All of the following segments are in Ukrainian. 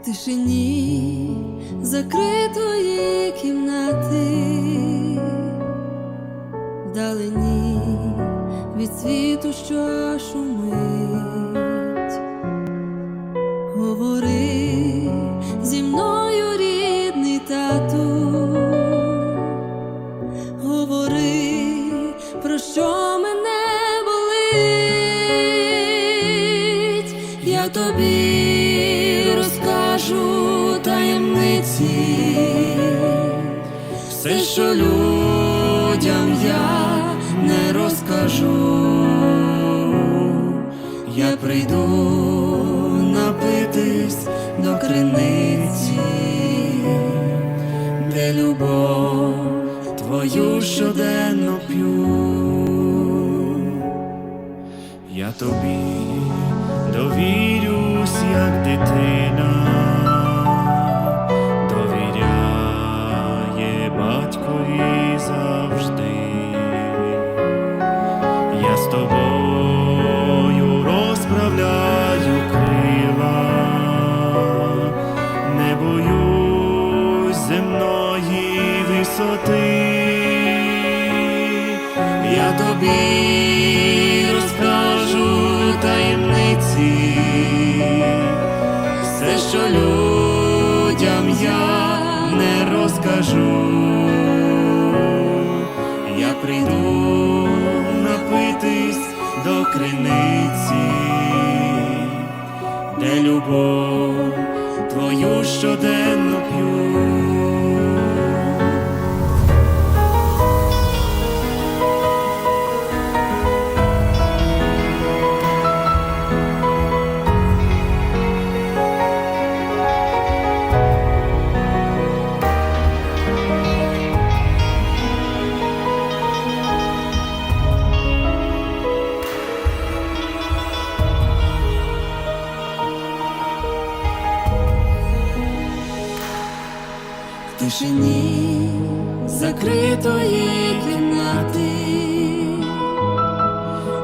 тишині закритої кімнати, вдалині від світу, що шумить, говори зі мною, рідний тату, говори, про що мене болить, що людям я не розкажу, я прийду напитись до криниці, де любов твою щоденно п'ю. Я тобі довірюсь, як дитина, висоти. Я тобі розкажу таємниці, все, що людям я не розкажу. Я прийду напитись до криниці, де любов твою щоденно п'ю. Тишині закритої кімнати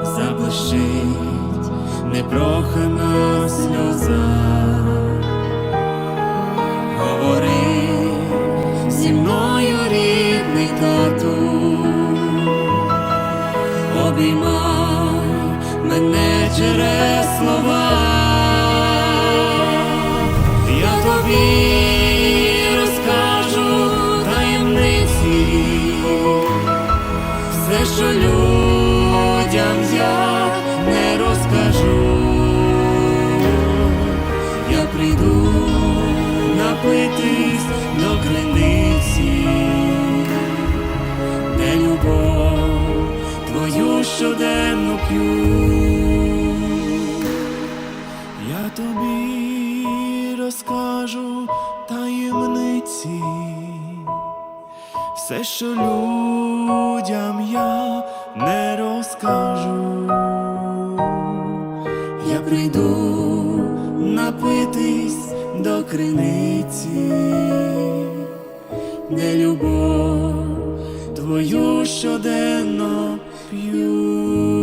заблищить непрохана сльоза. говори зі мною, рідний тату, обіймай мене через слова. Я тобі любов твою щоденно п'ю. Я тобі розкажу таємниці, все, що людям я не розкажу. Я прийду напитись до криниці, де любов Твою щоденно п'ю.